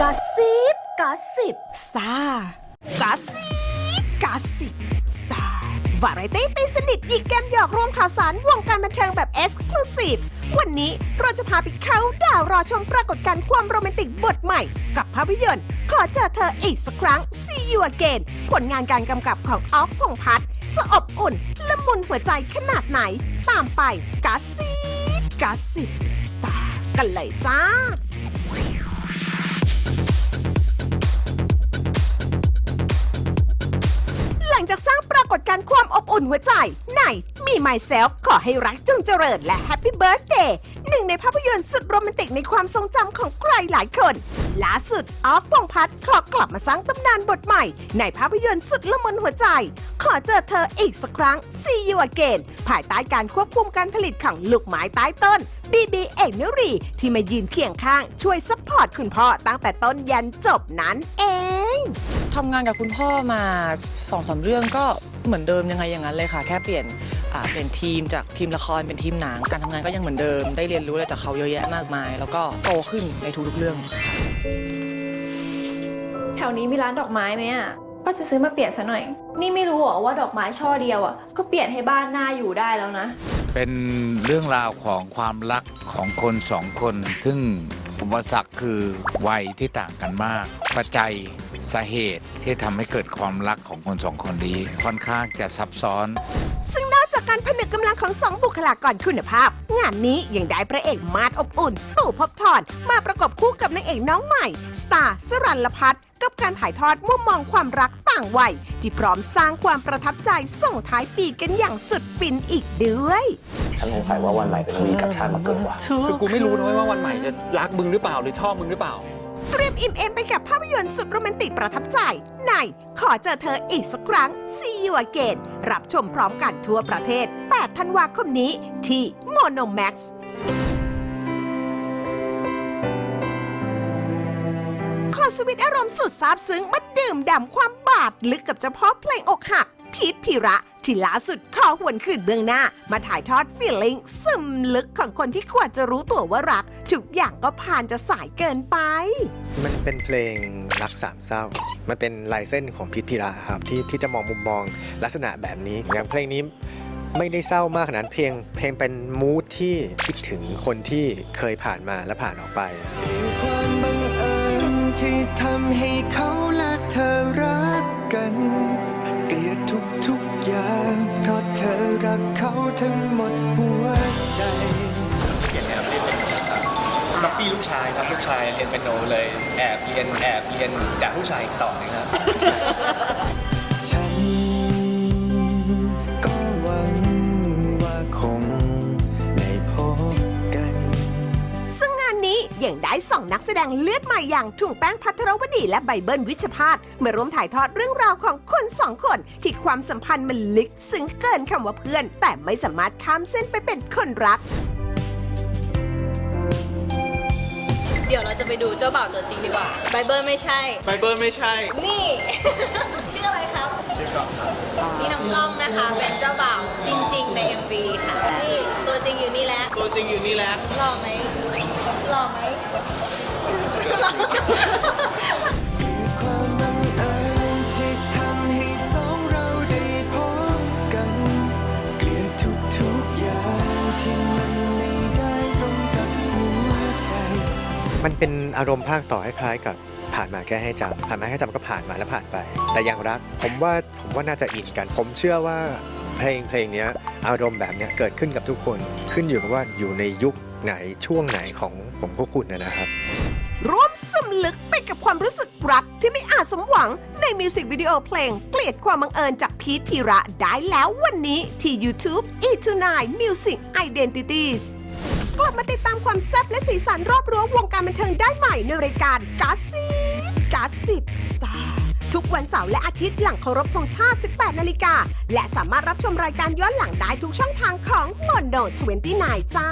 กอสซิบกอสซิบสตากอสซิบกอสซิบสตาร์วาไรตี้ตีสนิทหยิกแกมหยอกร่วมข่าวสารวงการบันเทิงแบบเอ็กซ์คลูซีฟวันนี้เราจะพาไปเขาดาวรอชมปรากฏการณ์ความโรแมนติกบทใหม่ กับภาพยนตร์ ขอเจอเธออีกสักครั้ง See You Again ผลงานการกำกับของออฟพงพัฒน์จะอบอุ่นละมุนหัวใจขนาดไหน ตามไปกาซี กาสิบสตาร์กันเลยจ้า ลังจากสร้างปรากฏการณ์ความอบอุ่นหัวใจในมี Myself ขอให้รักจงเจริญและ Happy Birthday หนึ่งในภาพยนตร์สุดโรแมนติกในความทรงจำของใครหลายคน ล่าสุดออฟพงษ์พัฒน์ขอกลับมาสร้างตำนานบทใหม่ ในภาพยนตร์สุดละมุนหัวใจ ขอเจอเธออีกสักครั้ง See You Again ภายใต้การควบคุมการผลิตของลูกไม้ใต้ต้นบีบีเอกนิรีที่มายืนเคียงข้างช่วยซัพพอร์ตคุณพ่อตั้งแต่ต้นยันจบนั้นเอง ทำงานกับคุณพ่อมาสองสามเรื่องก็เหมือนเดิมยังไงอย่างนั้นเลยค่ะ แค่เปลี่ยนอ่าเปลี่ยนทีมจากทีมละครเป็นทีมหนังการทำงานก็ยังเหมือนเดิม ได้เรียนรู้อะไรจากเขาเยอะแยะมากมาย แล้วก็โตขึ้นในทุกๆเรื่อง แถวนี้มีร้านดอกไม้ไหมอะก็จะซื้อมาเปลี่ยนซะหน่อย นี่ไม่รู้เหรอว่าดอกไม้ช่อเดียวอะ ก็เปลี่ยนให้บ้านหน้าอยู่ได้แล้วนะ เป็นเรื่องราวของความรักของคนสองคน ซึ่งอุปสรรคคือวัยที่ต่างกันมาก ปัจจัย สาเหตุที่ทำให้เกิดความรักของคนสองคนนี้ค่อนข้างจะซับซ้อน ซึ่งนอกจากการผนึกกำลังของสองบุคลากรคุณภาพ งานนี้ยังได้พระเอกมาดอบอุ่น ตู่ภพบทรมาประกบคู่กับนางเอกน้องใหม่ สตาร์สรันละพัฒน์กับการถ่ายทอดมุมมองความรักต่างวัย ที่พร้อมสร้างความประทับใจส่งท้ายปีกันอย่างสุดฟินอีกด้วย ฉันสงสัยว่าวันใหม่เป็นวีกับชาติมาเกิดว่ะคือกูไม่รู้นะเว้ยว่าวันใหม่จะรักมึงหรือเปล่าหรือชอบมึงหรือเปล่า เตรียมอิ่มเอมไปกับภาพยนตร์สุดโรแมนติกประทับใจ ใน ขอเจอเธออีกสักครั้ง See You Again รับชมพร้อมกันทั่วประเทศ 8 ธันวาคมนี้ ที่ Monomax ขอสวิตอารมณ์สุดซาบซึ้งมาดื่มด่ำความบาดลึกกับเจ้าพ่อเพลงอกหัก พีทพีระที่ล่าสุดขอหวนคืนเบื้องหน้า มาถ่ายทอดฟีลลิ่งซึมลึกของคนที่กว่าจะรู้ตัวว่ารัก ทุกอย่างก็ผ่านจะสายเกินไป มันเป็นเพลงรักสามเศร้า มันเป็นลายเส้นของพิษพิราครับที่ที่จะมองมุมมองลักษณะแบบนี้อย่างเพลงนี้ไม่ได้เศร้ามากขนาดเพลงเพลงเป็นมูทที่คิดถึงคนที่เคยผ่านมาและผ่านออกไปความบังเอิญที่ทำให้เขาและเธอรักกัน ลียดทุกทุกอย่างเพราะเธอรักเขาทั้งหมดหัวใจเขียนแนวเล่นเป็นก๊อปปี้ลูกชายครับลูกชายเรียนเป็นโนเลย แอบเรียนแอบเรียนจากผู้ชายอีกต่อหนึงครับ ยังได้สองนักแสดงเลือดใหม่อย่างถุงแป้งพัทรวดีและไบเบิลวิชพาสมาร่วมถ่ายทอดเรื่องราวของคนสองคน ที่ความสัมพันธ์มันลึกซึ้งเกินคำว่าเพื่อน แต่ไม่สามารถข้ามเส้นไปเป็นคนรัก เดี๋ยวเราจะไปดูเจ้าบ่าวตัวจริงดีกว่าไบเบิลไม่ใช่ ไบเบิลไม่ใช่ นี่ ชื่ออะไรครับชื่อกล้องครับนี่น้องกล้องนะคะ เป็นเจ้าบ่าวจริง ๆ ใน MV ค่ะนี่ตั ตัวจริงอยู่นี่แหละหล่อไหมหล่อไหมมันเป็นอารมณ์ภาคต่อคล้ายๆกับผ่านมาแค่ให้จำผ่านมาให้จำก็ผ่านมาแล้วผ่านไป แต่ยังรัก ผมว่าผมว่าน่าจะอินกัน ผมเชื่อว่า เพลงเพลงนี้อารมณ์แบบนี้เกิดขึ้นกับทุกคนขึ้นอยู่กับว่าอยู่ในยุคไหนช่วงไหนของผมพวกคุณนะครับ ร่วมซึมลึกไปกับความรู้สึกรักที่ไม่อาจสมหวังในมิวสิกวิดีโอเพลง เกลียดความบังเอิญจากพีทพีระได้แล้ววันนี้ที่ YouTube E29 Music Identities กลับมาติดตามความแซ่บและสีสันรอบรั้ววงการบันเทิงได้ใหม่ในรายการกาสิบกาสิบสตาร์ ทุกวันเสาร์และอาทิตย์หลังเคารพธงชาติ 18 นาฬิกา และสามารถรับชมรายการย้อนหลังได้ทุกช่องทางของ Mono 29จ้า